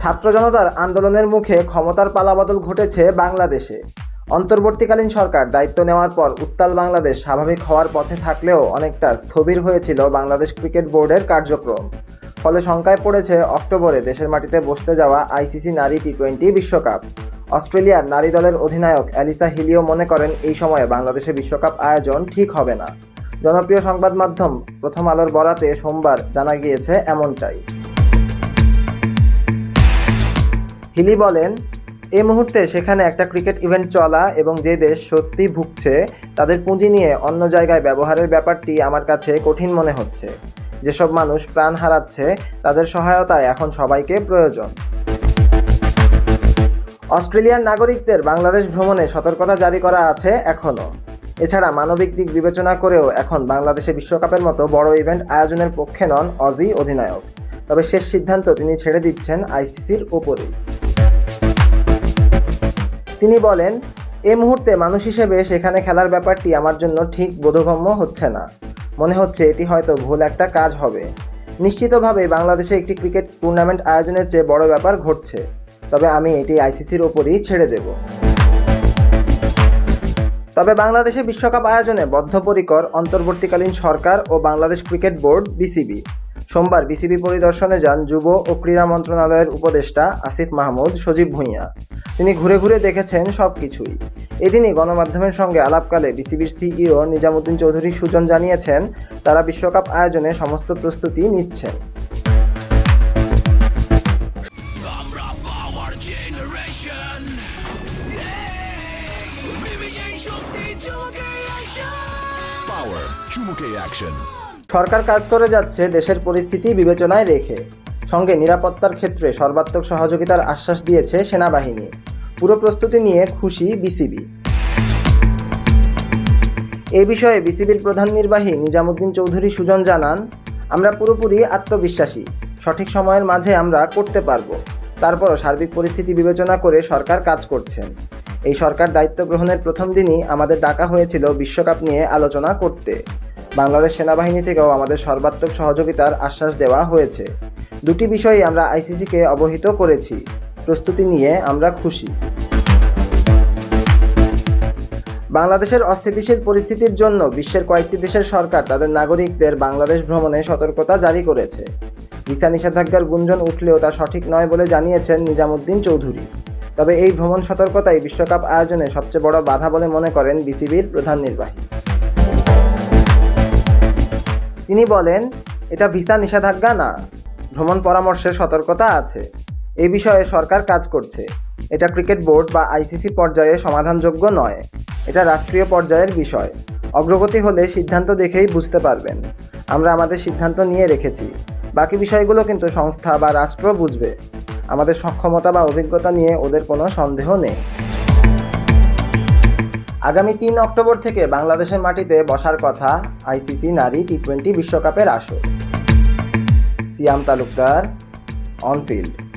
ছাত্র জনতার আন্দোলনের মুখে ক্ষমতার পালাবদল ঘটেছে বাংলাদেশে। অন্তর্বর্তীকালীন সরকার দায়িত্ব নেওয়ার পর উত্তাল বাংলাদেশ স্বাভাবিক হওয়ার পথে থাকলেও অনেকটা স্থবির হয়েছিল বাংলাদেশ ক্রিকেট বোর্ডের কার্যক্রম। ফলে শঙ্কায় পড়েছে অক্টোবরে দেশের মাটিতে বসতে যাওয়া আইসিসি নারী টি টোয়েন্টি বিশ্বকাপ। অস্ট্রেলিয়ার নারী দলের অধিনায়ক অ্যালিসা হিলিও মনে করেন এই সময়ে বাংলাদেশে বিশ্বকাপ আয়োজন ঠিক হবে না। জনপ্রিয় সংবাদ মাধ্যম প্রথম আলোর বরাতে সোমবার জানা গিয়েছে এমনটাই। হিলি বলেন, এই মুহূর্তে সেখানে একটা ক্রিকেট ইভেন্ট চলা এবং যে দেশ সত্যি ভুগছে, তাদের পুঁজি নিয়ে অন্য জায়গায় ব্যবহারের ব্যাপারটি আমার কাছে কঠিন মনে হচ্ছে। যেসব মানুষ প্রাণ হারাচ্ছে, তাদের সহায়তায় এখন সবাইকে প্রয়োজন। অস্ট্রেলিয়ার নাগরিকদের বাংলাদেশ ভ্রমণে সতর্কতা জারি করা আছে এখনও। এছাড়া মানবিক দিক বিবেচনা করেও এখন বাংলাদেশে বিশ্বকাপের মতো বড় ইভেন্ট আয়োজনের পক্ষে নন অজি অধিনায়ক। তবে শেষ সিদ্ধান্ত তিনি ছেড়ে দিচ্ছেন আইসিসির ওপরেই তিনি বলেন, এ মুহূর্তে মানুষ হিসেবে সেখানে খেলার ব্যাপারটি আমার জন্য ঠিক বোধগম্য হচ্ছে না। মনে হচ্ছে এটি হয়তো ভুল একটা কাজ হবে। নিশ্চিতভাবে বাংলাদেশে একটি ক্রিকেট টুর্নামেন্ট আয়োজনের চেয়ে বড় ব্যাপার ঘটছে। তবে আমি এটি আইসিসির ওপরই ছেড়ে দেব। তবে বাংলাদেশে বিশ্বকাপ আয়োজনে বদ্ধপরিকর অন্তর্বর্তীকালীন সরকার ও বাংলাদেশ ক্রিকেট বোর্ড বিসিবি। সোমবার বিসিবি পরিদর্শনে যান যুব ও ক্রীড়া মন্ত্রণালয়ের উপদেষ্টা আসিফ মাহমুদ, সজীব ভূঁইয়া। তিনি ঘুরে ঘুরে দেখেছেন সব কিছুই এদিনই গণমাধ্যমের সঙ্গে আলাপকালে বিসিবির সিইও নিজামুদ্দিন চৌধুরী সুজন জানিয়েছেন, তারা বিশ্বকাপ আয়োজনে সমস্ত প্রস্তুতি নিচ্ছেন। Power চুমুকে অ্যাকশন সরকার কাজ করে যাচ্ছে দেশের পরিস্থিতি বিবেচনায় রেখে। সঙ্গে নিরাপত্তার ক্ষেত্রে সর্বাত্মক সহযোগিতার আশ্বাস দিয়েছে সেনাবাহিনী। পুরো প্রস্তুতি নিয়ে খুশি বিসিবি। এ বিষয়ে বিসিবির প্রধান নির্বাহী নিজামুদ্দিন চৌধুরী সুজন জানান, আমরা পুরোপুরি আত্মবিশ্বাসী। সঠিক সময়ের মাঝে আমরা করতে পারব। তারপরও সার্বিক পরিস্থিতি বিবেচনা করে সরকার কাজ করছেন। এই সরকার দায়িত্ব গ্রহণের প্রথম দিনই আমাদের ডাকা হয়েছিল বিশ্বকাপ নিয়ে আলোচনা করতে। বাংলাদেশ সেনাবাহিনী থেকেও আমাদের সর্বাত্মক সহযোগিতার আশ্বাস দেওয়া হয়েছে। দুটি বিষয়ই আমরা আইসিসিকে অবহিত করেছি। প্রস্তুতি নিয়ে আমরা খুশি। বাংলাদেশের অস্থিতিশীল পরিস্থিতির জন্য বিশ্বের কয়েকটি দেশের সরকার তাদের নাগরিকদের বাংলাদেশ ভ্রমণে সতর্কতা জারি করেছে। ভিসা নিষেধাজ্ঞার গুঞ্জন উঠলেও তা সঠিক নয় বলে জানিয়েছেন নিজামুদ্দিন চৌধুরী। তবে এই ভ্রমণ সতর্কতাই বিশ্বকাপ আয়োজনে সবচেয়ে বড় বাধা বলে মনে করেন বিসিবির প্রধান নির্বাহী। তিনি বলেন, এটা ভিসা নিষেধাজ্ঞা না। ভ্রমণ পরামর্শের সতর্কতা আছে। এই বিষয়ে সরকার কাজ করছে। এটা ক্রিকেট বোর্ড বা আইসিসি পর্যায়ে সমাধানযোগ্য নয়। এটা রাষ্ট্রীয় পর্যায়ের বিষয়। অগ্রগতি হলে সিদ্ধান্ত দেখেই বুঝতে পারবেন। আমরা আমাদের সিদ্ধান্ত নিয়ে রেখেছি। বাকি বিষয়গুলো কিন্তু সংস্থা বা রাষ্ট্র বুঝবে। আমাদের সক্ষমতা বা অভিজ্ঞতা নিয়ে ওদের কোনো সন্দেহ নেই। আগামী তিন অক্টোবর থেকে বাংলাদেশের মাটিতে বসার কথা আইসিসি নারী টি টোয়েন্টি বিশ্বকাপের আসর। Siam Talukdar, on field.